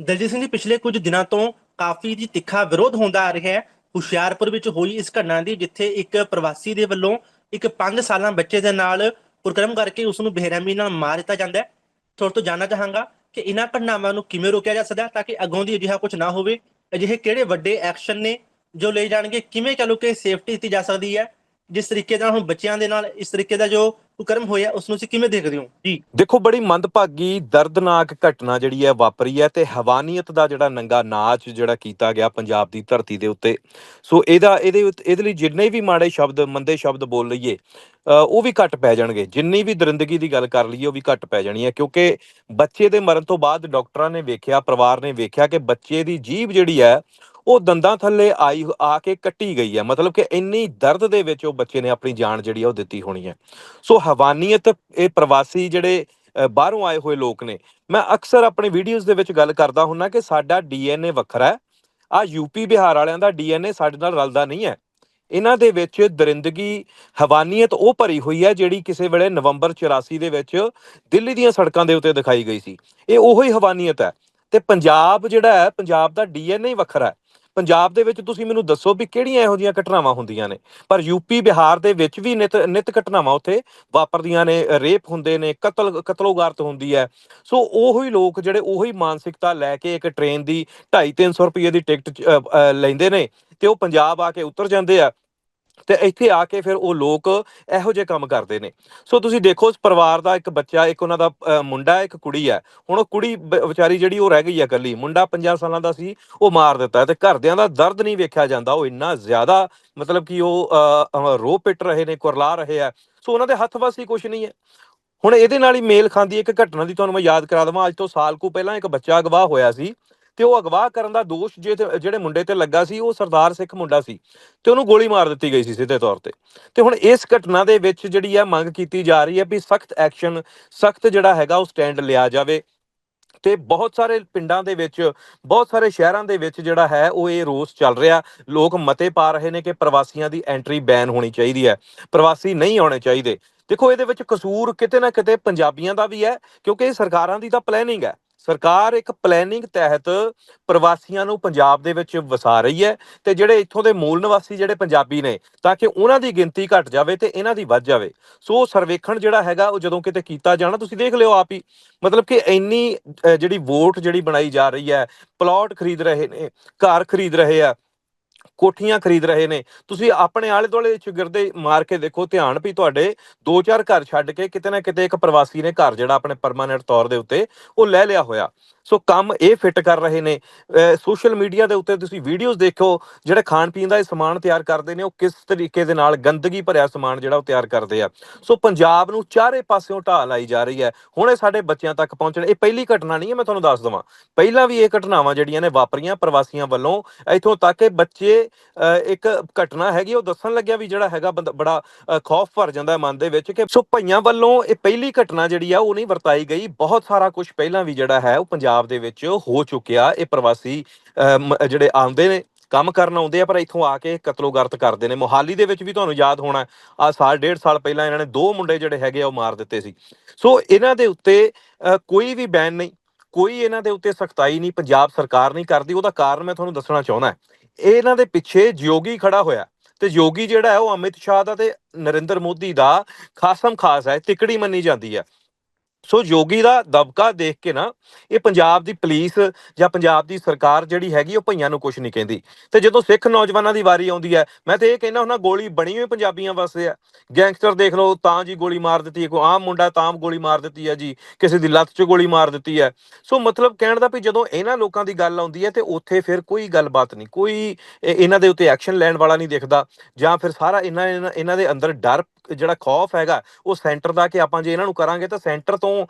ਦਲਜੀਤ ਸਿੰਘ ਜੀ, ਪਿਛਲੇ ਕੁਝ ਦਿਨਾਂ ਤੋਂ ਕਾਫੀ ਜੀ ਤਿੱਖਾ ਵਿਰੋਧ ਹੁੰਦਾ ਆ ਰਿਹਾ ਹੈ। ਹੁਸ਼ਿਆਰਪੁਰ ਵਿੱਚ ਹੋਈ ਇਸ ਘਟਨਾ ਦੀ, ਜਿੱਥੇ ਇੱਕ ਪ੍ਰਵਾਸੀ ਦੇ ਵੱਲੋਂ ਇੱਕ 5 ਸਾਲਾਂ ਬੱਚੇ ਦੇ ਨਾਲ ਕੁਰਕਰਮ ਕਰਕੇ ਉਸ ਨੂੰ ਬੇਰਹਿਮੀ ਨਾਲ ਮਾਰ ਦਿੱਤਾ ਜਾਂਦਾ ਹੈ। ਤੁਹਾਡੇ ਤੋਂ ਜਾਣਨਾ ਚਾਹਾਂਗਾ ਕਿ ਇਹਨਾਂ ਘਟਨਾਵਾਂ ਨੂੰ ਕਿਵੇਂ ਰੋਕਿਆ ਜਾ ਸਕਦਾ ਤਾਂ ਕਿ ਅੱਗੋਂ ਦੀ ਅਜਿਹਾ ਕੁਝ ਨਾ ਹੋਵੇ। ਅਜਿਹੇ ਕਿਹੜੇ ਵੱਡੇ ਐਕਸ਼ਨ ਨੇ ਜੋ ਲਏ ਜਾਣਗੇ? ਕਿਵੇਂ ਚਲੋ ਕਿ ਸੇਫਟੀ ਦਿੱਤੀ ਜਾ ਸਕਦੀ ਹੈ? ਜਿਸ ਤਰੀਕੇ ਨਾਲ ਹੁਣ ਬੱਚਿਆਂ ਦੇ ਨਾਲ, ਇਸ ਤਰੀਕੇ ਦਾ ਜੋ ਕੁਕਰਮ ਹੋਇਆ ਉਸ ਨੂੰ ਤੁਸੀਂ ਕਿਵੇਂ ਦੇਖਦੇ ਹੋ? ਜੀ। ਦੇਖੋ ਬੜੀ ਮੰਦਭਾਗੀ ਦਰਦਨਾਕ ਘਟਨਾ ਜਿਹੜੀ ਹੈ ਵਾਪਰੀ ਹੈ ਤੇ ਹਵਾਨੀਅਤ ਦਾ ਜਿਹੜਾ ਨੰਗਾ ਨਾਚ ਜਿਹੜਾ ਕੀਤਾ ਗਿਆ ਪੰਜਾਬ ਦੀ ਧਰਤੀ ਦੇ ਉੱਤੇ। ਸੋ ਇਹਦਾ ਇਹਦੇ ਇਹਦੇ ਲਈ ਜਿੰਨੇ ਵੀ ਮਾੜੇ ਸ਼ਬਦ ਮੰਦੇ ਸ਼ਬਦ ਬੋਲ ਲਈਏ ਅ, ਉਹ ਵੀ ਘੱਟ ਪੈ ਜਾਣਗੇ। ਜਿੰਨੀ ਵੀ ਦਰਿੰਦਗੀ ਦੀ ਗੱਲ ਕਰ ਲਈਏ ਉਹ ਵੀ ਘੱਟ ਪੈ ਜਾਣੀ ਹੈ ਕਿਉਂਕਿ ਬੱਚੇ ਦੇ ਮਰਨ ਤੋਂ ਬਾਅਦ ਡਾਕਟਰਾਂ ਨੇ ਵੇਖਿਆ ਪਰਿਵਾਰ ਨੇ ਵੇਖਿਆ ਕਿ ਬੱਚੇ ਦੀ ਜੀਭ ਜਿਹੜੀ ਹੈ ਉਹ ਦੰਦਾਂ ਥੱਲੇ ਆਈ ਆ ਕੇ ਕੱਟੀ ਗਈ ਹੈ ਮਤਲਬ ਕਿ ਇੰਨੀ ਦਰਦ ਦੇ ਵਿੱਚ ਉਹ ਬੱਚੇ ਨੇ ਆਪਣੀ ਜਾਨ ਜਿਹੜੀ ਆ ਉਹ ਦਿੱਤੀ ਹੋਣੀ ਹੈ ਸੋ ਹਵਾਨੀਅਤ, ਇਹ ਪ੍ਰਵਾਸੀ ਜਿਹੜੇ ਬਾਹਰੋਂ ਆਏ ਹੋਏ ਲੋਕ ਨੇ, ਮੈਂ ਅਕਸਰ ਆਪਣੇ ਵੀਡੀਓਜ਼ ਦੇ ਵਿੱਚ ਗੱਲ ਕਰਦਾ ਹੁੰਨਾ ਕਿ ਸਾਡਾ ਡੀਐਨਏ ਵੱਖਰਾ ਹੈ। ਆ ਯੂਪੀ ਬਿਹਾਰ ਵਾਲਿਆਂ ਦਾ ਡੀਐਨਏ ਸਾਡੇ ਨਾਲ ਰਲਦਾ ਨਹੀਂ ਹੈ। ਇਹਨਾਂ ਦੇ ਵਿੱਚ ਦਰਿੰਦਗੀ, ਹਵਾਨੀਅਤ ਉਹ ਭਰੀ ਹੋਈ ਹੈ ਜਿਹੜੀ ਕਿਸੇ ਵੇਲੇ ਨਵੰਬਰ 84 ਦੇ ਵਿੱਚ ਦਿੱਲੀ ਦੀਆਂ ਸੜਕਾਂ ਦੇ ਉੱਤੇ ਦਿਖਾਈ ਗਈ ਸੀ। ਇਹ ਉਹੋ ਹੀ ਹਵਾਨੀਅਤ ਹੈ। ਤੇ ਪੰਜਾਬ ਜਿਹੜਾ ਹੈ, ਪੰਜਾਬ ਦਾ ਡੀਐਨਏ ਹੀ ਵੱਖਰਾ ਹੈ। ਪੰਜਾਬ ਦੇ ਵਿੱਚ ਤੁਸੀਂ ਮੈਨੂੰ ਦੱਸੋ ਵੀ ਕਿਹੜੀਆਂ ਇਹੋ ਜਿਹੀਆਂ ਘਟਨਾਵਾਂ ਹੁੰਦੀਆਂ ਨੇ? ਪਰ ਯੂਪੀ ਬਿਹਾਰ ਦੇ ਵਿੱਚ ਵੀ ਨਿਤ ਨਿਤ ਘਟਨਾਵਾਂ ਉੱਥੇ ਵਾਪਰਦੀਆਂ ਨੇ, ਰੇਪ ਹੁੰਦੇ ਨੇ, ਕਤਲ, ਕਤਲੋਗਾਰਤ ਹੁੰਦੀ ਹੈ। ਸੋ ਉਹੀ ਲੋਕ ਜਿਹੜੇ ਉਹੀ ਮਾਨਸਿਕਤਾ ਲੈ ਕੇ ਇੱਕ ਟ੍ਰੇਨ ਦੀ 2.5 300 ਰੁਪਏ ਦੀ ਟਿਕਟ ਲੈਂਦੇ ਨੇ ਤੇ ਉਹ ਪੰਜਾਬ ਆ ਕੇ ਉਤਰ ਜਾਂਦੇ ਆ। ਤੇ ਇੱਥੇ ਆ ਕੇ ਫਿਰ ਉਹ ਲੋਕ ਇਹੋ ਜਿਹੇ ਕੰਮ ਕਰਦੇ ਨੇ। ਸੋ ਤੁਸੀਂ ਦੇਖੋ ਉਸ ਪਰਿਵਾਰ ਦਾ ਇੱਕ ਬੱਚਾ ਇੱਕ ਉਹਨਾਂ ਦਾ ਅ, ਮੁੰਡਾ ਇੱਕ ਕੁੜੀ ਹੈ। ਹੁਣ ਉਹ ਕੁੜੀ ਵਿਚਾਰੀ ਜਿਹੜੀ ਉਹ ਰਹਿ ਗਈ ਹੈ ਇਕੱਲੀ। ਮੁੰਡਾ 50 ਸਾਲਾਂ ਦਾ ਸੀ ਉਹ ਮਾਰ ਦਿੱਤਾ ਤੇ ਘਰਦਿਆਂ ਦਾ ਦਰਦ ਨਹੀਂ ਵੇਖਿਆ ਜਾਂਦਾ। ਉਹ ਇੰਨਾ ਜ਼ਿਆਦਾ ਮਤਲਬ ਕਿ ਉਹ ਅ, ਅ, ਰੋ ਪਿੱਟ ਰਹੇ ਨੇ ਕੁਰਲਾ ਰਹੇ ਆ ਸੋ ਉਹਨਾਂ ਦੇ ਹੱਥ ਵੱਸ ਹੀ ਕੁਝ ਨਹੀਂ ਹੈ। ਹੁਣ ਇਹਦੇ ਨਾਲ ਹੀ ਮੇਲ ਖਾਂਦੀ ਇੱਕ ਘਟਨਾ ਦੀ ਤੁਹਾਨੂੰ ਮੈਂ ਯਾਦ ਕਰਾ ਦਵਾਂ। ਅੱਜ ਤੋਂ ਸਾਲ ਕੁ ਪਹਿਲਾਂ ਇੱਕ ਬੱਚਾ ਅਗਵਾ ਹੋਇਆ ਸੀ। ਤੇ ਉਹ ਅਗਵਾ ਕਰਨ ਦਾ ਦੋਸ਼ ਜੇ ਜਿਹੜੇ ਮੁੰਡੇ ਤੇ ਲੱਗਾ ਸੀ, ਉਹ ਸਰਦਾਰ ਸਿੱਖ ਮੁੰਡਾ ਸੀ ਤੇ ਉਹਨੂੰ ਗੋਲੀ ਮਾਰ ਦਿੱਤੀ ਗਈ ਸੀ ਸਿੱਧੇ ਤੌਰ ਤੇ। ਤੇ ਹੁਣ ਇਸ ਘਟਨਾ ਦੇ ਵਿੱਚ ਜਿਹੜੀ ਹੈ ਮੰਗ ਕੀਤੀ ਜਾ ਰਹੀ ਹੈ ਵੀ ਸਖਤ ਐਕਸ਼ਨ, ਸਖਤ ਜਿਹੜਾ ਹੈਗਾ ਉਹ ਸਟੈਂਡ ਲਿਆ ਜਾਵੇ। ਤੇ ਬਹੁਤ ਸਾਰੇ ਪਿੰਡਾਂ ਦੇ ਵਿੱਚ, ਬਹੁਤ ਸਾਰੇ ਸ਼ਹਿਰਾਂ ਦੇ ਵਿੱਚ ਜਿਹੜਾ ਹੈ ਉਹ ਇਹ ਰੋਸ ਚੱਲ ਰਿਹਾ। ਲੋਕ ਮਤੇ ਪਾ ਰਹੇ ਨੇ ਕਿ ਪ੍ਰਵਾਸੀਆਂ ਦੀ ਐਂਟਰੀ ਬੈਨ ਹੋਣੀ ਚਾਹੀਦੀ ਹੈ। ਪ੍ਰਵਾਸੀ ਨਹੀਂ ਆਉਣੇ ਚਾਹੀਦੇ। ਦੇਖੋ ਇਹਦੇ ਵਿੱਚ ਕਸੂਰ ਕਿਤੇ ਨਾ ਕਿਤੇ ਪੰਜਾਬੀਆਂ ਦਾ ਵੀ ਹੈ ਕਿਉਂਕਿ ਇਹ ਸਰਕਾਰਾਂ ਦੀ ਤਾਂ ਪਲੈਨਿੰਗ ਹੈ। ਸਰਕਾਰ ਇੱਕ ਪਲੈਨਿੰਗ ਤਹਿਤ ਪ੍ਰਵਾਸੀਆਂ ਨੂੰ ਪੰਜਾਬ ਦੇ ਵਿੱਚ ਵਸਾ ਰਹੀ ਹੈ ਤੇ ਜਿਹੜੇ ਇੱਥੋਂ ਦੇ ਮੂਲ ਨਿਵਾਸੀ ਜਿਹੜੇ ਪੰਜਾਬੀ ਨੇ ਤਾਂ ਕਿ ਉਹਨਾਂ ਦੀ ਗਿਣਤੀ ਘਟ ਜਾਵੇ ਤੇ ਇਹਨਾਂ ਦੀ ਵੱਧ ਜਾਵੇ। ਸੋ ਸਰਵੇਖਣ ਜਿਹੜਾ ਹੈਗਾ ਉਹ ਜਦੋਂ ਕਿਤੇ ਕੀਤਾ ਜਾਣਾ, ਤੁਸੀਂ ਦੇਖ ਲਿਓ ਆਪ ਹੀ। ਮਤਲਬ ਕਿ ਇੰਨੀ ਜਿਹੜੀ ਵੋਟ ਜਿਹੜੀ ਬਣਾਈ ਜਾ ਰਹੀ ਹੈ ਪਲਾਟ ਖਰੀਦ ਰਹੇ ਨੇ, ਘਰ ਖਰੀਦ ਰਹੇ ਆ ਕੋਠੀਆਂ ਖਰੀਦ ਰਹੇ ਨੇ। ਤੁਸੀਂ ਆਪਣੇ ਆਲੇ ਦੁਆਲੇ ਚਿਗਰਦੇ ਮਾਰ ਕੇ ਦੇਖੋ, ਧਿਆਨ ਵੀ ਤੁਹਾਡੇ ਦੋ ਚਾਰ ਘਰ ਛੱਡ ਕੇ ਕਿਤੇ ਨਾ ਕਿਤੇ ਇੱਕ ਪ੍ਰਵਾਸੀ ਨੇ ਘਰ ਜਿਹੜਾ ਆਪਣੇ ਪਰਮਾਨੈਂਟ ਤੌਰ ਦੇ ਉੱਤੇ ਉਹ ਲੈ ਲਿਆ ਹੋਇਆ। ਸੋ ਕੰਮ ਇਹ ਫਿੱਟ ਕਰ ਰਹੇ ਨੇ। ਸੋਸ਼ਲ ਮੀਡੀਆ ਦੇ ਉੱਤੇ ਤੁਸੀਂ ਵੀਡੀਓਜ਼ ਦੇਖੋ, ਜਿਹੜੇ ਖਾਣ ਪੀਣ ਦਾ ਇਹ ਸਮਾਨ ਤਿਆਰ ਕਰਦੇ ਨੇ, ਉਹ ਕਿਸ ਤਰੀਕੇ ਦੇ ਨਾਲ ਗੰਦਗੀ ਭਰਿਆ ਸਮਾਨ ਜਿਹੜਾ ਉਹ ਤਿਆਰ ਕਰਦੇ ਆ। ਸੋ ਪੰਜਾਬ ਨੂੰ ਚਾਰੇ ਪਾਸਿਓਂ ਢਾਹ ਲਾਈ ਜਾ ਰਹੀ ਹੈ। ਹੁਣ ਇਹ ਸਾਡੇ ਬੱਚਿਆਂ ਤੱਕ ਪਹੁੰਚਣ ਇਹ ਪਹਿਲੀ ਘਟਨਾ ਨਹੀਂ ਹੈ, ਮੈਂ ਤੁਹਾਨੂੰ ਦੱਸ ਦਵਾਂ। ਪਹਿਲਾਂ ਵੀ ਇਹ ਘਟਨਾਵਾਂ ਜਿਹੜੀਆਂ ਨੇ ਵਾਪਰੀਆਂ ਪ੍ਰਵਾਸੀਆਂ ਵੱਲੋਂ, ਇੱਥੋਂ ਤੱਕ ਕਿ ਬੱਚੇ ਇੱਕ ਘਟਨਾ ਹੈਗੀ, ਉਹ ਦੱਸਣ ਲੱਗਿਆ ਵੀ ਜਿਹੜਾ ਹੈਗਾ ਬੰਦਾ, ਬੜਾ ਖੌਫ ਭਰ ਜਾਂਦਾ ਮਨ ਦੇ ਵਿੱਚ ਕਿ ਸੋ ਭਈਆਂ ਵੱਲੋਂ ਇਹ ਪਹਿਲੀ ਘਟਨਾ ਜਿਹੜੀ ਆ, ਉਹ ਨਹੀਂ ਵਰਤਾਈ ਗਈ। ਬਹੁਤ ਸਾਰਾ ਕੁਝ ਪਹਿਲਾਂ ਵੀ ਜਿਹੜਾ ਹੈ, ਉਹ ਪੰਜਾਬ ਦੇ ਵਿੱਚ ਹੋ ਚੁੱਕਿਆ। ਇਹ ਪ੍ਰਵਾਸੀ ਜਿਹੜੇ ਆਉਂਦੇ ਨੇ ਕੰਮ ਕਰਨ ਆਉਂਦੇ ਆ ਪਰ ਇੱਥੋਂ ਆ ਕੇ ਕਤਲੋਗਰਤ ਕਰਦੇ ਨੇ। ਮੋਹਾਲੀ ਦੇ ਵਿੱਚ ਵੀ ਤੁਹਾਨੂੰ ਯਾਦ ਹੋਣਾ ਆ ਸਾਲ ਡੇਢ ਸਾਲ ਪਹਿਲਾਂ ਇਹਨਾਂ ਨੇ ਦੋ ਮੁੰਡੇ ਜਿਹੜੇ ਹੈਗੇ ਆ ਉਹ ਮਾਰ ਦਿੱਤੇ ਸੀ। ਸੋ ਇਹਨਾਂ ਦੇ ਉੱਤੇ ਅ, ਕੋਈ ਵੀ ਬੈਨ ਨਹੀਂ ਕੋਈ ਇਹਨਾਂ ਦੇ ਉੱਤੇ ਸਖਤਾਈ ਨਹੀਂ ਪੰਜਾਬ ਸਰਕਾਰ ਨਹੀਂ ਕਰਦੀ। ਉਹਦਾ ਕਾਰਨ ਮੈਂ ਤੁਹਾਨੂੰ ਦੱਸਣਾ ਚਾਹੁੰਦਾ। ਇਹਨਾਂ ਦੇ ਪਿੱਛੇ ਜੋਗੀ ਖੜਾ ਹੋਇਆ। ਤੇ ਜੋਗੀ ਜਿਹੜਾ ਹੈ ਉਹ ਅਮਿਤ ਸ਼ਾਹ ਦਾ ਤੇ ਨਰਿੰਦਰ ਮੋਦੀ ਦਾ ਖਾਸਮ ਖਾਸ ਹੈ ਤਿਕੜੀ ਮੰਨੀ ਜਾਂਦੀ ਹੈ। ਸੋ ਯੋਗੀ ਦਾ ਦਬਕਾ ਦੇਖ ਕੇ ਨਾ, ਇਹ ਪੰਜਾਬ ਦੀ ਪੁਲਿਸ ਜਾਂ ਪੰਜਾਬ ਦੀ ਸਰਕਾਰ ਜਿਹੜੀ ਹੈਗੀ, ਉਹ ਭਈਆਂ ਨੂੰ ਕੁਝ ਨਹੀਂ ਕਹਿੰਦੀ। ਤੇ ਜਦੋਂ ਸਿੱਖ ਨੌਜਵਾਨਾਂ ਦੀ ਵਾਰੀ ਆਉਂਦੀ ਹੈ, ਮੈਂ ਤੇ ਇਹ ਕਹਿੰਦਾ ਹੁੰਦਾ, ਗੋਲੀ ਬਣੀ ਹੋਈ ਪੰਜਾਬੀਆਂ ਵਾਸਤੇ ਆ ਗੈਂਗਸਟਰ ਦੇਖ ਲਓ, ਤਾਂ ਜੀ ਗੋਲੀ ਮਾਰ ਦਿੱਤੀ ਹੈ, ਕੋਈ ਆਮ ਮੁੰਡਾ ਤਾਂ ਗੋਲੀ ਮਾਰ ਦਿੱਤੀ ਹੈ ਜੀ, ਕਿਸੇ ਦੀ ਲੱਤ 'ਚ ਗੋਲੀ ਮਾਰ ਦਿੱਤੀ ਹੈ। ਸੋ ਮਤਲਬ ਕਹਿਣ ਦਾ ਵੀ ਜਦੋਂ ਇਹਨਾਂ ਲੋਕਾਂ ਦੀ ਗੱਲ ਆਉਂਦੀ ਹੈ, ਤੇ ਉੱਥੇ ਫਿਰ ਕੋਈ ਗੱਲਬਾਤ ਨਹੀਂ, ਕੋਈ ਇਹਨਾਂ ਦੇ ਉੱਤੇ ਐਕਸ਼ਨ ਲੈਣ ਵਾਲਾ ਨਹੀਂ ਦਿਖਦਾ, ਜਾਂ ਫਿਰ ਸਾਰਾ ਇਹਨਾਂ, ਇਹਨਾਂ- ਇਹਨਾਂ ਦੇ ਅੰਦਰ ਡਰ ਜਿਹੜਾ ਖੌਫ ਹੈਗਾ, ਉਹ ਸੈਂਟਰ ਦਾ ਕਿ ਆਪਾਂ ਜੇ ਇਹਨਾਂ ਨੂੰ ਕਰਾਂਗੇ ਤਾਂ ਸੈਂਟਰ ਤੋਂ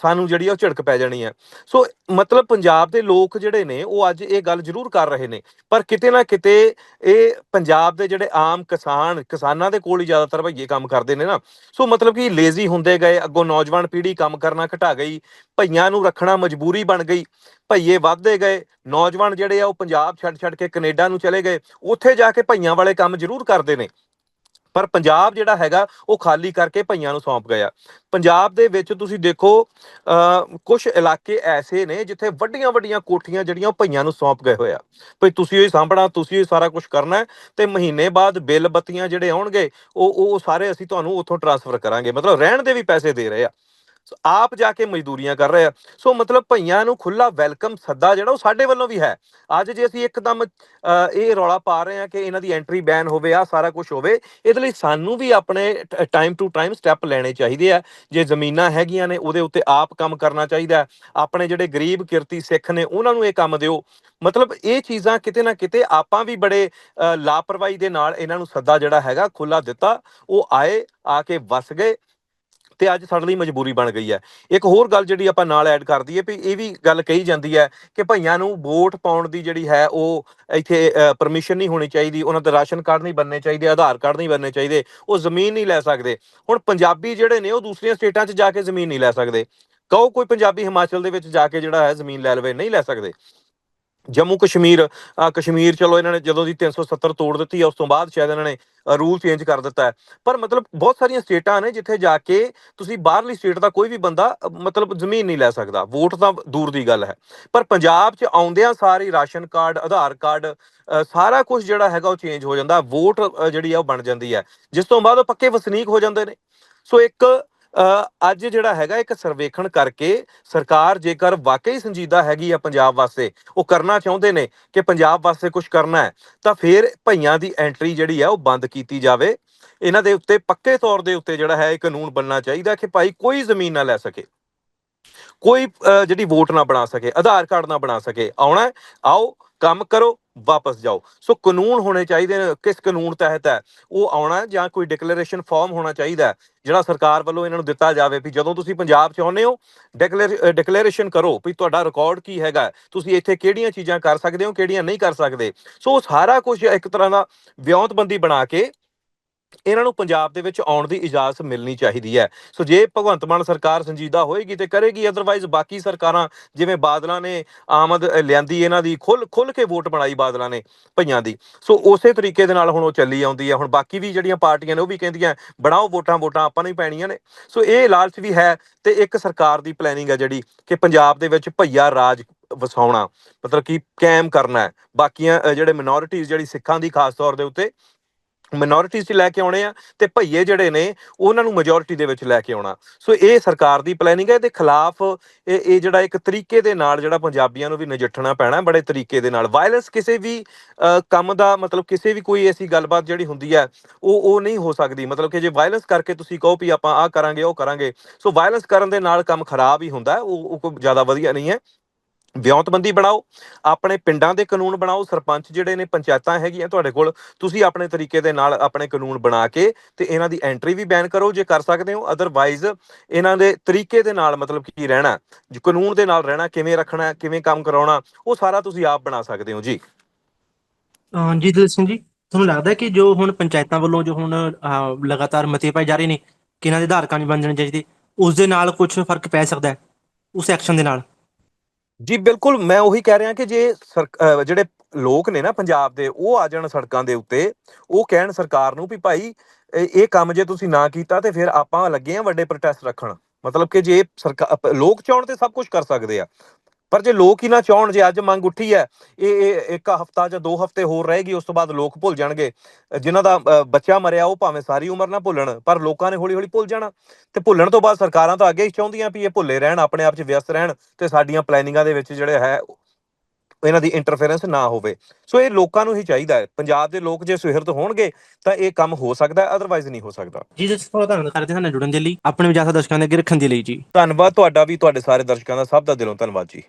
ਸਾਨੂੰ ਜਿਹੜੀ ਉਹ ਝਿੜਕ ਪੈ ਜਾਣੀ ਹੈ ਸੋ ਮਤਲਬ ਪੰਜਾਬ ਦੇ ਲੋਕ ਜਿਹੜੇ ਨੇ, ਉਹ ਅੱਜ ਇਹ ਗੱਲ ਜ਼ਰੂਰ ਕਰ ਰਹੇ ਨੇ। ਪਰ ਕਿਤੇ ਨਾ ਕਿਤੇ ਇਹ ਪੰਜਾਬ ਦੇ ਜਿਹੜੇ ਆਮ ਕਿਸਾਨ, ਕਿਸਾਨਾਂ ਦੇ ਕੋਲ ਹੀ ਜ਼ਿਆਦਾਤਰ ਭਈਏ ਕੰਮ ਕਰਦੇ ਨੇ ਨਾ। ਸੋ ਮਤਲਬ ਕਿ ਲੇਜ਼ੀ ਹੁੰਦੇ ਗਏ, ਅੱਗੋਂ ਨੌਜਵਾਨ ਪੀੜ੍ਹੀ ਕੰਮ ਕਰਨਾ ਘਟਾ ਗਈ, ਭਈਆਂ ਨੂੰ ਰੱਖਣਾ ਮਜਬੂਰੀ ਬਣ ਗਈ, ਭਈਏ ਵੱਧਦੇ ਗਏ, ਨੌਜਵਾਨ ਜਿਹੜੇ ਆ ਉਹ ਪੰਜਾਬ ਛੱਡ ਛੱਡ ਕੇ ਕੈਨੇਡਾ ਨੂੰ ਚਲੇ ਗਏ, ਉੱਥੇ ਜਾ ਕੇ ਭਈਆਂ ਵਾਲੇ ਕੰਮ ਜ਼ਰੂਰ ਕਰਦੇ ਨੇ। ਪਰ ਪੰਜਾਬ ਜਿਹੜਾ ਹੈਗਾ, ਉਹ ਖਾਲੀ ਕਰਕੇ ਭਈਆਂ ਨੂੰ ਸੌਂਪ ਗਿਆ। ਪੰਜਾਬ ਦੇ ਵਿੱਚ ਤੁਸੀਂ ਦੇਖੋ ਕੁਝ ਇਲਾਕੇ ਐਸੇ ਨੇ ਜਿੱਥੇ ਵੱਡੀਆਂ ਵੱਡੀਆਂ ਕੋਠੀਆਂ ਜਿਹੜੀਆਂ ਉਹ ਭਈਆਂ ਨੂੰ ਸੌਂਪ ਗਏ ਹੋਇਆ ਭਈ ਤੁਸੀਂ ਹੀ ਸਾਂਭਣਾ, ਤੁਸੀਂ ਹੀ ਸਾਰਾ ਕੁਝ ਕਰਨਾ ਹੈ ਤੇ ਮਹੀਨੇ ਬਾਅਦ ਬਿੱਲ ਬੱਤੀਆਂ ਜਿਹੜੇ ਆਉਣਗੇ, ਉਹ ਉਹ ਸਾਰੇ ਅਸੀਂ ਤੁਹਾਨੂੰ ਉੱਥੋਂ ਟਰਾਂਸਫਰ ਕਰਾਂਗੇ। ਮਤਲਬ ਰਹਿਣ ਦੇ ਵੀ ਪੈਸੇ ਦੇ ਰਹੇ ਆ। ਸੋ ਆਪ ਜਾ ਕੇ ਮਜ਼ਦੂਰੀਆਂ ਕਰ ਰਹੇ ਆ। ਸੋ ਮਤਲਬ ਭਈਆਂ ਨੂੰ ਖੁੱਲਾ ਵੈਲਕਮ ਸੱਦਾ ਜਿਹੜਾ ਉਹ ਸਾਡੇ ਵੱਲੋਂ ਵੀ ਹੈ। ਅੱਜ ਜੇ ਅਸੀਂ ਇੱਕਦਮ ਅ, ਇਹ ਰੌਲਾ ਪਾ ਰਹੇ ਆ ਕਿ ਇਹਨਾਂ ਦੀ ਐਂਟਰੀ ਬੈਨ ਹੋਵੇ ਆ ਸਾਰਾ ਕੁਝ ਹੋਵੇ ਇਹਦੇ ਲਈ ਸਾਨੂੰ ਵੀ ਆਪਣੇ ਟਾਈਮ ਟੂ ਟਾਈਮ ਸਟੈਪ ਲੈਣੇ ਚਾਹੀਦੇ ਆ। ਜੇ ਜ਼ਮੀਨਾਂ ਹੈਗੀਆਂ ਨੇ ਉਹਦੇ ਉੱਤੇ ਆਪ ਕੰਮ ਕਰਨਾ ਚਾਹੀਦਾ ਆਪਣੇ ਜਿਹੜੇ ਗਰੀਬ ਕਿਰਤੀ ਸਿੱਖ ਨੇ ਉਹਨਾਂ ਨੂੰ ਇਹ ਕੰਮ ਦਿਓ। ਮਤਲਬ ਇਹ ਚੀਜ਼ਾਂ ਕਿਤੇ ਨਾ ਕਿਤੇ ਆਪਾਂ ਵੀ ਬੜੇ ਅ, ਲਾਪਰਵਾਹੀ ਦੇ ਨਾਲ ਇਹਨਾਂ ਨੂੰ ਸੱਦਾ ਜਿਹੜਾ ਹੈਗਾ ਖੁੱਲਾ ਦਿੱਤਾ। ਉਹ ਆਏ ਆ ਕੇ ਵਸ ਗਏ। ਤੇ ਅੱਜ ਸਾਡੇ ਲਈ ਮਜਬੂਰੀ ਬਣ ਗਈ ਹੈ। ਇੱਕ ਹੋਰ ਗੱਲ ਜਿਹੜੀ ਆਪਾਂ ਨਾਲ ਐਡ ਕਰ ਦਈਏ ਵੀ ਇਹ ਵੀ ਗੱਲ ਕਹੀ ਜਾਂਦੀ ਹੈ ਕਿ ਭਈਆਂ ਨੂੰ ਵੋਟ ਪਾਉਣ ਦੀ ਜਿਹੜੀ ਹੈ ਉਹ ਇੱਥੇ ਪਰਮਿਸ਼ਨ ਨਹੀਂ ਹੋਣੀ ਚਾਹੀਦੀ, ਉਹਨਾਂ ਦੇ ਰਾਸ਼ਨ ਕਾਰਡ ਨਹੀਂ ਬਣਨੇ ਚਾਹੀਦੇ, ਆਧਾਰ ਕਾਰਡ ਨਹੀਂ ਬਣਨੇ ਚਾਹੀਦੇ, ਉਹ ਜ਼ਮੀਨ ਨਹੀਂ ਲੈ ਸਕਦੇ। ਹੁਣ ਪੰਜਾਬੀ ਜਿਹੜੇ ਨੇ ਉਹ ਦੂਸਰੀਆਂ ਸਟੇਟਾਂ 'ਚ ਜਾ ਕੇ ਜ਼ਮੀਨ ਨਹੀਂ ਲੈ ਸਕਦੇ। ਕਹੋ ਕੋਈ ਪੰਜਾਬੀ ਹਿਮਾਚਲ ਦੇ ਵਿੱਚ ਜਾ ਕੇ ਜਿਹੜਾ ਹੈ ਜ਼ਮੀਨ ਲੈ ਲਵੇ, ਨਹੀਂ ਲੈ ਸਕਦੇ। ਜੰਮੂ ਕਸ਼ਮੀਰ ਕਸ਼ਮੀਰ ਚਲੋ ਇਹਨਾਂ ਨੇ ਜਦੋਂ ਦੀ 370 ਤੋੜ ਦਿੱਤੀ ਹੈ ਉਸ ਤੋਂ ਬਾਅਦ ਸ਼ਾਇਦ ਇਹਨਾਂ ਨੇ ਰੂਲ ਚੇਂਜ ਕਰ ਦਿੱਤਾ ਹੈ। ਪਰ ਮਤਲਬ ਬਹੁਤ ਸਾਰੀਆਂ ਸਟੇਟਾਂ ਨੇ ਜਿੱਥੇ ਜਾ ਕੇ ਤੁਸੀਂ ਬਾਹਰਲੀ ਸਟੇਟ ਦਾ ਕੋਈ ਵੀ ਬੰਦਾ ਮਤਲਬ ਜ਼ਮੀਨ ਨਹੀਂ ਲੈ ਸਕਦਾ। ਵੋਟ ਤਾਂ ਦੂਰ ਦੀ ਗੱਲ ਹੈ। ਪਰ ਪੰਜਾਬ 'ਚ ਆਉਂਦਿਆਂ ਸਾਰੀ ਰਾਸ਼ਨ ਕਾਰਡ, ਆਧਾਰ ਕਾਰਡ ਸਾਰਾ ਕੁਝ ਜਿਹੜਾ ਹੈਗਾ ਉਹ ਚੇਂਜ ਹੋ ਜਾਂਦਾ। ਵੋਟ ਜਿਹੜੀ ਆ ਉਹ ਬਣ ਜਾਂਦੀ ਹੈ। ਜਿਸ ਤੋਂ ਬਾਅਦ ਉਹ ਪੱਕੇ ਵਸਨੀਕ ਹੋ ਜਾਂਦੇ ਨੇ। ਸੋ ਇੱਕ ਅੱਜ ਜਿਹੜਾ ਹੈਗਾ ਇੱਕ ਸਰਵੇਖਣ ਕਰਕੇ ਸਰਕਾਰ ਜੇਕਰ ਵਾਕਈ ਸੰਜੀਦਾ ਹੈਗੀ ਆ ਪੰਜਾਬ ਵਾਸਤੇ, ਉਹ ਕਰਨਾ ਚਾਹੁੰਦੇ ਨੇ ਕਿ ਪੰਜਾਬ ਵਾਸਤੇ ਕੁਝ ਕਰਨਾ ਹੈ, ਤਾਂ ਫਿਰ ਭਈਆਂ ਦੀ ਐਂਟਰੀ ਜਿਹੜੀ ਆ ਉਹ ਬੰਦ ਕੀਤੀ ਜਾਵੇ। ਇਹਨਾਂ ਦੇ ਉੱਤੇ ਪੱਕੇ ਤੌਰ ਦੇ ਉੱਤੇ ਜਿਹੜਾ ਹੈ ਇਹ ਕਾਨੂੰਨ ਬਣਨਾ ਚਾਹੀਦਾ ਕਿ ਭਾਈ ਕੋਈ ਜ਼ਮੀਨ ਨਾ ਲੈ ਸਕੇ। ਕੋਈ ਜਿਹੜੀ ਵੋਟ ਨਾ ਬਣਾ ਸਕੇ, ਆਧਾਰ ਕਾਰਡ ਨਾ ਬਣਾ ਸਕੇ। ਆਉਣਾ ਆਓ, ਕੰਮ ਕਰੋ ਵਾਪਸ ਜਾਓ। ਸੋ ਕਾਨੂੰਨ ਹੋਣੇ ਚਾਹੀਦੇ ਨੇ, ਕਿਸ ਕਾਨੂੰਨ ਤਹਿਤ ਹੈ? ਉਹ ਆਉਣਾ ਜਾਂ ਕੋਈ ਡਿਕਲੇਰੇਸ਼ਨ ਫਾਰਮ ਹੋਣਾ ਚਾਹੀਦਾ ਜਿਹੜਾ ਸਰਕਾਰ ਵੱਲੋਂ ਇਹਨਾਂ ਨੂੰ ਦਿੱਤਾ ਜਾਵੇ ਵੀ ਜਦੋਂ ਤੁਸੀਂ ਪੰਜਾਬ 'ਚ ਆਉਂਦੇ ਹੋ ਡਿਕਲੇਰੇਸ਼ਨ ਕਰੋ ਵੀ ਤੁਹਾਡਾ ਰਿਕਾਰਡ ਕੀ ਹੈਗਾ ਤੁਸੀਂ ਇੱਥੇ ਕਿਹੜੀਆਂ ਚੀਜ਼ਾਂ ਕਰ ਸਕਦੇ ਹੋ, ਕਿਹੜੀਆਂ ਨਹੀਂ ਕਰ ਸਕਦੇ। ਸੋ ਉਹ ਸਾਰਾ ਕੁਝ ਇੱਕ ਤਰ੍ਹਾਂ ਦਾ ਵਿਉਂਤਬੰਦੀ ਬਣਾ ਕੇ ਇਹਨਾਂ ਨੂੰ ਪੰਜਾਬ ਦੇ ਵਿੱਚ ਆਉਣ ਦੀ ਇਜਾਜ਼ਤ ਮਿਲਣੀ ਚਾਹੀਦੀ ਹੈ। ਸੋ ਜੇ ਭਗਵੰਤ ਮਾਨ ਸਰਕਾਰ ਸੰਜੀਦਾ ਹੋਏਗੀ ਤੇ ਕਰੇਗੀ ਅਦਰਵਾਈਜ਼ ਬਾਕੀ ਸਰਕਾਰਾਂ ਜਿਵੇਂ ਬਾਦਲਾਂ ਨੇ ਆਮਦ ਲਿਆਂਦੀ ਇਹਨਾਂ ਦੀ ਖੁੱਲ ਖੁੱਲ ਕੇ ਵੋਟ ਬਣਾਈ ਬਾਦਲਾਂ ਨੇ ਭਈਆਂ ਦੀ। ਸੋ ਉਸੇ ਤਰੀਕੇ ਦੇ ਨਾਲ ਹੁਣ ਉਹ ਚੱਲੀ ਆਉਂਦੀ ਹੈ। ਹੁਣ ਬਾਕੀ ਵੀ ਜਿਹੜੀਆਂ ਪਾਰਟੀਆਂ ਨੇ ਉਹ ਵੀ ਕਹਿੰਦੀਆਂ, ਬਣਾਓ ਵੋਟਾਂ ਵੋਟਾਂ ਆਪਾਂ ਨੂੰ ਪੈਣੀਆਂ ਨੇ। ਸੋ ਇਹ ਲਾਲਚ ਵੀ ਹੈ ਤੇ ਇੱਕ ਸਰਕਾਰ ਦੀ ਪਲੈਨਿੰਗ ਹੈ ਜਿਹੜੀ ਕਿ ਪੰਜਾਬ ਦੇ ਵਿੱਚ ਭਈਆ ਰਾਜ ਵਸਾਉਣਾ, ਮਤਲਬ ਕਿ ਕਾਇਮ ਕਰਨਾ ਹੈ। ਬਾਕੀਆਂ ਜਿਹੜੇ ਮਿਨੋਰਿਟੀਜ਼ ਜਿਹੜੀ ਸਿੱਖਾਂ ਦੀ ਖਾਸ ਤੌਰ ਦੇ ਉੱਤੇ ਮਿਨੋਰਿਟੀਜ਼ 'ਚ ਲੈ ਕੇ ਆਉਣੇ ਆ ਤੇ ਭਈਏ ਜਿਹੜੇ ਨੇ, ਉਹਨਾਂ ਨੂੰ ਮੈਜੋਰਿਟੀ ਦੇ ਵਿੱਚ ਲੈ ਕੇ ਆਉਣਾ। ਸੋ ਇਹ ਸਰਕਾਰ ਦੀ ਪਲੈਨਿੰਗ ਹੈ, ਇਹਦੇ ਖਿਲਾਫ ਇਹ ਇਹ ਜਿਹੜਾ ਇੱਕ ਤਰੀਕੇ ਦੇ ਨਾਲ ਜਿਹੜਾ ਪੰਜਾਬੀਆਂ ਨੂੰ ਵੀ ਨਜਿੱਠਣਾ ਪੈਣਾ, ਬੜੇ ਤਰੀਕੇ ਦੇ ਨਾਲ। ਵਾਇਲੈਂਸ ਕਿਸੇ ਵੀ ਕੰਮ ਦਾ ਮਤਲਬ ਕਿਸੇ ਵੀ ਕੋਈ ਐਸੀ ਗੱਲਬਾਤ ਜਿਹੜੀ ਹੁੰਦੀ ਹੈ, ਉਹ ਉਹ ਨਹੀਂ ਹੋ ਸਕਦੀ। ਮਤਲਬ ਕਿ ਜੇ ਵਾਇਲੈਂਸ ਕਰਕੇ ਤੁਸੀਂ ਕਹੋ ਵੀ ਆਪਾਂ ਆਹ ਕਰਾਂਗੇ, ਉਹ ਕਰਾਂਗੇ। ਸੋ ਵਾਇਲੈਂਸ ਕਰਨ ਦੇ ਨਾਲ ਕੰਮ ਖਰਾਬ ਹੀ ਹੁੰਦਾ, ਉਹ ਉਹ ਕੋਈ ਜ਼ਿਆਦਾ ਵਧੀਆ ਨਹੀਂ ਹੈ। ਵਿਉਂਤਬੰਦੀ ਬਣਾਓ, ਆਪਣੇ ਪਿੰਡਾਂ ਦੇ ਕਾਨੂੰਨ ਬਣਾਓ, ਸਰਪੰਚ ਜਿਹੜੇ ਨੇ ਪੰਚਾਇਤਾਂ ਹੈਗੀਆਂ ਤੁਹਾਡੇ ਕੋਲ, ਤੁਸੀਂ ਆਪਣੇ ਤਰੀਕੇ ਦੇ ਨਾਲ ਆਪਣੇ ਕਾਨੂੰਨ ਬਣਾ ਕੇ ਤੇ ਇਹਨਾਂ ਦੀ ਐਂਟਰੀ ਵੀ ਬੈਨ ਕਰੋ, ਜੇ ਕਰ ਸਕਦੇ ਹੋ ਅਦਰਵਾਈਜ਼ ਇਹਨਾਂ ਦੇ ਤਰੀਕੇ ਦੇ ਨਾਲ ਮਤਲਬ ਕੀ ਰਹਿਣਾ ਕਾਨੂੰਨ ਦੇ ਨਾਲ ਰਹਿਣਾ, ਕਿਵੇਂ ਰੱਖਣਾ, ਕਿਵੇਂ ਕੰਮ ਕਰਾਉਣਾ, ਉਹ ਸਾਰਾ ਤੁਸੀਂ ਆਪ ਬਣਾ ਸਕਦੇ ਹੋ, ਜੀ। ਜੀ ਦਿਲ ਸਿੰਘ ਜੀ, ਤੁਹਾਨੂੰ ਲੱਗਦਾ ਕਿ ਜੋ ਹੁਣ ਪੰਚਾਇਤਾਂ ਵੱਲੋਂ ਜੋ ਹੁਣ ਲਗਾਤਾਰ ਮਤੇ ਪਾਏ ਜਾ ਰਹੇ ਨੇ, ਕਿ ਇਹਨਾਂ ਦੇ ਆਧਾਰ ਕਾਰਡ ਨਹੀਂ ਬਣ ਜਾਣੇ ਚਾਹੀਦੇ ਉਸ ਦੇ ਨਾਲ ਕੁਝ ਫ਼ਰਕ ਪੈ ਸਕਦਾ ਹੈ, ਉਸ ਐਕਸ਼ਨ ਦੇ ਨਾਲ? ਜੀ, ਬਿਲਕੁਲ, ਮੈਂ ਉਹੀ ਕਹਿ ਰਿਹਾ ਕਿ ਜੇ ਸਰਕ- ਜਿਹੜੇ ਲੋਕ ਨੇ ਨਾ ਪੰਜਾਬ ਦੇ, ਉਹ ਆ ਜਾਣ ਸੜਕਾਂ ਦੇ ਉੱਤੇ, ਉਹ ਕਹਿਣ ਸਰਕਾਰ ਨੂੰ ਵੀ ਭਾਈ, ਇਹ ਕੰਮ ਜੇ ਤੁਸੀਂ ਨਾ ਕੀਤਾ ਤੇ ਫਿਰ ਆਪਾਂ ਲੱਗੇ ਆ ਵੱਡੇ ਪ੍ਰੋਟੈਸਟ ਰੱਖਣ। ਮਤਲਬ ਕਿ ਜੇ ਸਰਕਾਰ ਲੋਕ ਚਾਹਣ ਤੇ ਸਭ ਕੁਝ ਕਰ ਸਕਦੇ ਆ। ਪਰ ਜੇ ਲੋਕ ਹੀ ਨਾ ਚਾਹਣ ਜੇ ਅੱਜ ਮੰਗ ਉੱਠੀ ਹੈ ਇਹ ਇਹ ਇੱਕ ਹਫਤਾ ਜਾਂ ਦੋ ਹਫ਼ਤੇ ਹੋਰ ਰਹੇਗੀ ਉਸ ਤੋਂ ਬਾਅਦ ਲੋਕ ਭੁੱਲ ਜਾਣਗੇ। ਜਿਨ੍ਹਾਂ ਦਾ ਬੱਚਾ ਮਰਿਆ ਉਹ ਭਾਵੇਂ ਸਾਰੀ ਉਮਰ ਨਾ ਭੁੱਲਣ ਪਰ ਲੋਕਾਂ ਨੇ ਹੌਲੀ ਹੌਲੀ ਭੁੱਲ ਜਾਣਾ। ਤੇ ਭੁੱਲਣ ਤੋਂ ਬਾਅਦ ਸਰਕਾਰਾਂ ਤਾਂ ਅੱਗੇ ਹੀ ਚਾਹੁੰਦੀਆਂ ਵੀ ਇਹ ਭੁੱਲੇ ਰਹਿਣ ਆਪਣੇ ਆਪ 'ਚ ਵਿਅਸਤ ਰਹਿਣ ਤੇ ਸਾਡੀਆਂ ਪਲੈਨਿੰਗਾਂ ਦੇ ਵਿੱਚ ਜਿਹੜੇ ਹੈ ਇਹਨਾਂ ਦੀ ਇੰਟਰਫੇਰੈਂਸ ਨਾ ਹੋਵੇ। ਸੋ ਇਹ ਲੋਕਾਂ ਨੂੰ ਹੀ ਚਾਹੀਦਾ ਹੈ। ਪੰਜਾਬ ਦੇ ਲੋਕ ਜੇ ਸੁਹਿਰਦ ਹੋਣਗੇ ਤਾਂ ਇਹ ਕੰਮ ਹੋ ਸਕਦਾ ਹੈ ਅਦਰਵਾਈਜ਼ ਨਹੀਂ ਹੋ ਸਕਦਾ। ਜੀ ਜੀ ਧੰਨਵਾਦ ਕਰਦੇ ਹਾਂ ਨਾਲ ਜੁੜਨ ਦੇ ਲਈ। ਆਪਣੇ ਵਿਚਾਰ ਦਰਸ਼ਕਾਂ ਦੇ ਅੱਗੇ ਰੱਖਣ ਦੇ ਲਈ ਜੀ। ਧੰਨਵਾਦ ਤੁਹਾਡਾ ਵੀ ਤੁਹਾਡੇ ਸਾਰੇ ਦਰਸ਼ਕਾਂ ਦਾ। ਸਭ ਦਾ ਦਿਲੋਂ ਧੰਨਵਾਦ ਜੀ।